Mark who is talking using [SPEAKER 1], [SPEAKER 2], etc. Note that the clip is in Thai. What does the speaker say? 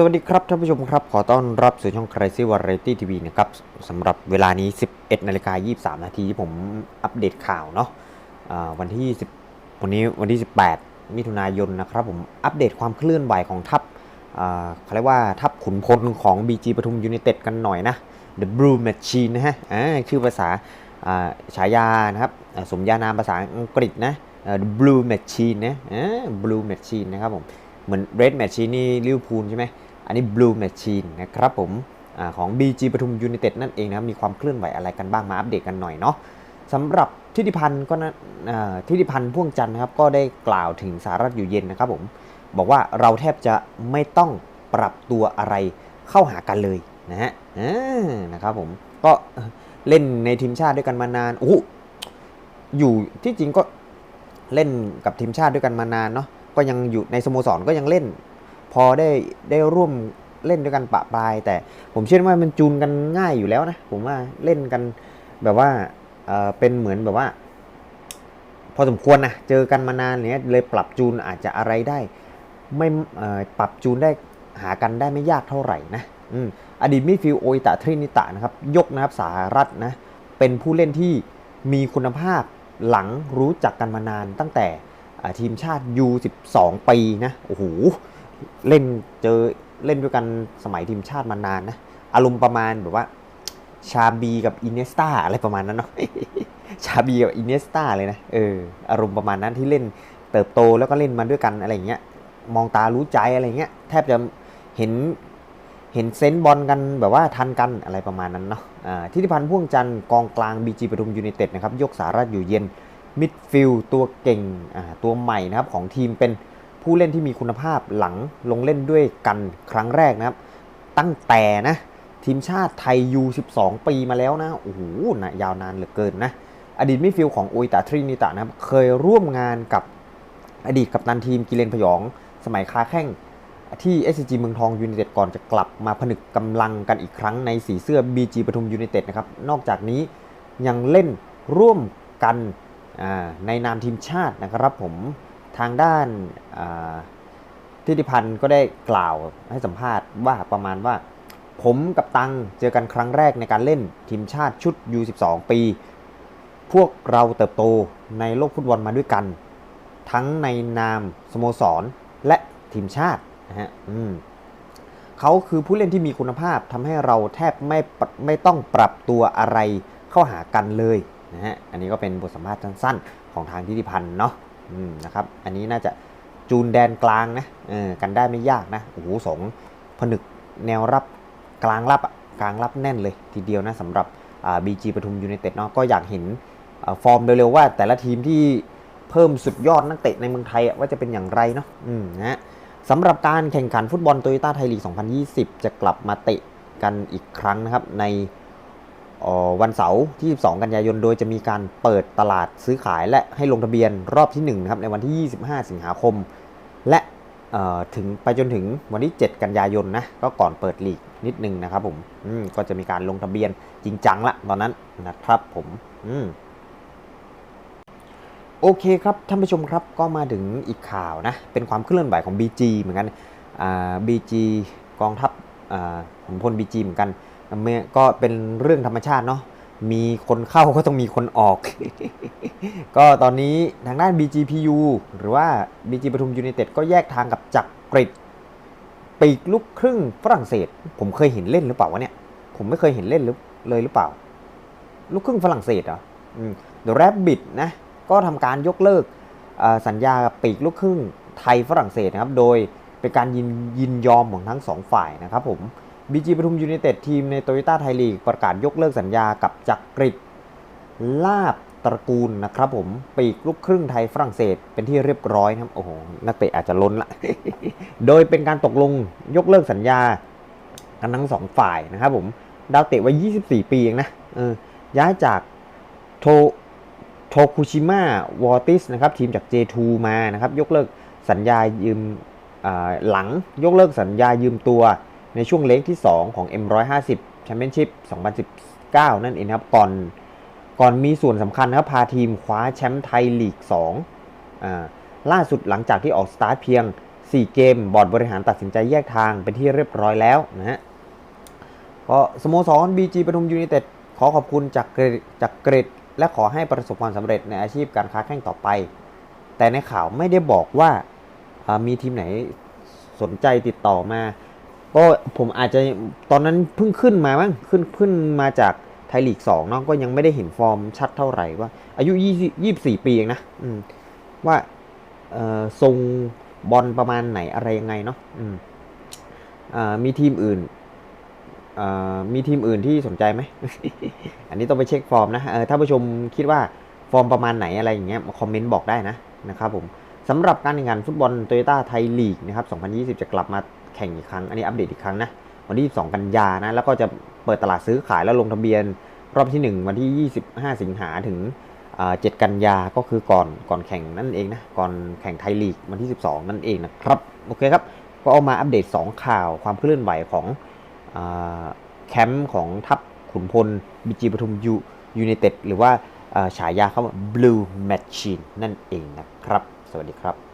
[SPEAKER 1] สวัสดีครับท่านผู้ชมครับ ขอต้อนรับสู่ช่อง Crazy Variety TV นะครับสำหรับเวลานี้ 11นาฬิกา23 นาทีที่ผมอัปเดตข่าวเนาะวันที่ 10 วันนี้วันที่ 18 มิถุนายนนะครับผมอัปเดตความเคลื่อนไหวของทัพเขาเรียกว่าทัพขุนพลของ BG ปทุมยู n นเต็ดกันหน่อยนะ The Blue Machine นะฮะชื่อภาษาฉายานะครับสมญานามภาษาอังกฤษนะ The Blue Machine นะ Blue Machine นะครับผมเหมือน Red Machine นี่ลิวพูลใช่ไหม อันนี้ Blue Machine นะครับผมอของ BG ปทุมยูไนเต็ดนั่นเองนะมีความเคลื่อนไหวอะไรกันบ้างมาอัปเดตกันหน่อยเนาะสำหรับทิติพันธ์ก็นะทิติพันธ์พ่วงจันทร์นะครับก็ได้กล่าวถึงสารัฐอยู่เย็นนะครับผมบอกว่าเราแทบจะไม่ต้องปรับตัวอะไรเข้าหากันเลยนะฮะนะครับผมก็เล่นในทีมชาติด้วยกันมานานโอ้อยู่ที่จริงก็เล่นกับทีมชาติด้วยกันมานานเนาะก็ยังอยู่ในสโมสรก็ยังเล่น พอได้ได้ร่วมเล่นด้วยกันปะปลาย แต่ผมเชื่อว่ามันจูนกันง่ายอยู่แล้วนะ ผมว่าเล่นกันแบบว่าเออเป็นเหมือนแบบว่า พอสมควรนะเจอกันมานานเนี้ยเลยปรับจูนอาจจะอะไรได้ ไม่ปรับจูนได้หากันได้ไม่ยากเท่าไหร่นะออดีตมิดฟิลโออิตะทรินิตะนะครับ ยกนะครับสารัฐนะเป็นผู้เล่นที่มีคุณภาพหลังรู้จักกันมานานตั้งแต่ทีมชาติ U12 ปีนะ โอ้โห เล่นเจอเล่นด้วยกันสมัยทีมชาติมานานนะ อารมณ์ประมาณแบบว่า ชาบีกับอินเนสตาอะไรประมาณนั้นเนาะชาบีกับอินเนสตาเลยนะเอออารมณ์ประมาณนั้นที่เล่นเติบโตแล้วก็เล่นมาด้วยกันอะไรอย่างเงี้ยมองตารู้ใจอะไรเงี้ยแทบจะเห็นเห็นเซนส์บอลกันแบบว่าทันกันอะไรประมาณนั้นเนาะอ่าทิติพันธ์พ่วงจันทร์กองกลางบีจีปทุมยูไนเต็ดนะครับยกสารัฐอยู่เย็นมิดฟิลด์ตัวเก่งอ่าตัวใหม่นะครับของทีมเป็น ผู้เล่นที่มีคุณภาพหลังลงเล่นด้วยกันครั้งแรกนะครับ ตั้งแต่นะ ทีมชาติไทย U12 ปีมาแล้วนะโอ้โหนะยาวนานเหลือเกินนะ อดีตมิฟิลด์ของโอยตาทรินิตะนะครับ เคยร่วมงานกับอดีตกัปตันทีมกิเลนพยอง สมัยค้าแข้งที่ SCG เมืองทองยูไนเต็ดก่อนจะกลับมาผนึกกำลังกันอีกครั้งในสีเสื้อ BG ปทุมยูไนเต็ดนะครับ นอกจากนี้ยังเล่นร่วมกันในนามทีมชาตินะครับผม ทางด้านอ่าทิติพันธ์ก็ได้กล่าวให้สัมภาษณ์ว่าประมาณว่า ผมกับตังเจอกันครั้งแรกในการเล่นทีมชาติชุด U12 ปี พวกเราเติบโตในโลกฟุตบอลมาด้วยกัน ทั้งในนามสโมสรและทีมชาตินะฮะอืมเขาคือผู้เล่นที่มีคุณภาพทำให้เราแทบไม่ไม่ต้องปรับตัวอะไรเข้าหากันเลยนะฮะ อันนี้ก็เป็นบทสัมภาษณ์สั้นๆ ของทางทิติพันธ์เนาะ นะครับ อันนี้น่าจะจูนแดนกลางนะกันได้ไม่ยากนะโอ้โหสองผนึกแนวรับกลางรับกลางรับแน่นเลยทีเดียวนะสำหรับบีจีปทุมยูไนเต็ดเนาะก็อยากเห็นอฟอร์มเร็วๆว่า แต่ละทีมที่เพิ่มสุดยอดนักเตะในเมืองไทยว่าจะเป็นอย่างไรเนาะนะสำหรับการแข่งขันฟุตบอลโตโยต้าไทยลีก 2020 จะกลับมาเตะกันอีกครั้งนะครับใน วันเสาร์ที่ 22 กันยายน โดยจะมีการเปิดตลาดซื้อขายและให้ลงทะเบียนรอบที่1นะครับในวันที่ 25 สิงหาคม และถึงไปจนถึงวันที่ 7 กันยายนนะก็ก่อนเปิดลีกนิดนึงนะครับผมอืมก็จะมีการลงทะเบียนจริงจังละตอนนั้นนะครับผมอืมโอเคครับท่านผู้ชมครับก็มาถึงอีกข่าวนะเป็นความเคลื่อนไหวของ BG เหมือนกันอ่า BG กองทัพอ่าขุนพล BG เหมือนกัน ก็เป็นเรื่องธรรมชาติเนาะมีคนเข้าก็ต้องมีคนออก ก็ตอนนี้ทางด้าน BGPU หรือว่า BG ปทุมยูไนเต็ดก็แยกทางกับจักริดปีกลูกครึ่งฝรั่งเศส ผมเคยเห็นเล่นหรือเปล่าวะเนี่ย ผมไม่เคยเห็นเล่นเลยหรือเปล่า ลูกครึ่งฝรั่งเศสเหรอเดอะแรบบิทนะ ก็ทำการยกเลิกสัญญาปีกลูกครึ่งไทยฝรั่งเศสนะครับ โดยเป็นการยินยินยอมของทั้งสองฝ่ายนะครับผม บีจีปทุมยูไนเต็ดทีมในโตโยต้าไทยลีกประกาศยกเลิกสัญญากับจักริดลาบตระกูลนะครับผมปีกลูกครึ่งไทยฝรั่งเศสเป็นที่เรียบร้อยนะครับโอ้โหนักเตะอาจจะล้นละ โดยเป็นการตกลงยกเลิกสัญญากันทั้งสองฝ่ายนะครับผมดาวเตะวัย 24 ปีเองนะออย้ายจากโทโทคุชิมาวอติสนะครับทีมจาก J2 มานะครับยกเลิกสัญญายืมหลังยกเลิกสัญญายืมตัว ในช่วงเล็กที่ 2 ของ M150 Championship 2019 นั่นเองครับ ก่อนก่อนมีส่วนสำคัญครับ พาทีมคว้าแชมป์ไทยลีก2อ่าล่าสุดหลังจากที่ออกสตาร์ทเพียง 4 เกม บอร์ดบริหารตัดสินใจแยกทางเป็นที่เรียบร้อยแล้วนะฮะก็สโมสร BG ปทุมยูไนเต็ดขอขอบคุณจากเกรดจากเกรดและขอให้ประสบความสำเร็จในอาชีพการค้าแข่งต่อไป แต่ในข่าวไม่ได้บอกว่ามีทีมไหนสนใจติดต่อมา ก็ผมอาจจะตอนนั้นเพิ่งขึ้นมามั้งขึ้นขึ้นมาจากไทยลีก2เนาะก็ยังไม่ได้เห็นฟอร์มชัดเท่าไหร่ว่า อายุ20 24ปีเองนะว่าทรงบอลประมาณไหนอะไรยังไงเนาะม,มีทีมอื่นมีทีมอื่นที่สนใจไหม อันนี้ต้องไปเช็คฟอร์มนะถ้าผู้ชมคิดว่าฟอร์มประมาณไหนอะไรอย่างเงี้ยมาคอมเมนต์บอกได้นะนะครับผมสำหรับการแข่งขันฟุตบอลโตโยต้าไทยลีกนะครับ 2020 จะกลับมา แข่งอีกครั้ง อันนี้อัปเดตอีกครั้งนะ วันที่ 22 กันยานะ แล้วก็จะเปิดตลาดซื้อขายแล้วลงทะเบียนรอบที่ 1 วันที่ 25 สิงหาถึง7กันยาก็คือก่อนก่อนแข่งนั่นเองนะ ก่อนแข่งไทยลีกวันที่ 12 นั่นเองนะครับ โอเคครับ ก็เอามาอัปเดต 2 ข่าวความเคลื่อนไหวของอแคมป์ของทัพขุนพลบีจีปทุมยูยูไนเต็ดหรือว่าอ่าฉายาเขาว่า Blue Machine นั่นเองนะครับ สวัสดีครับ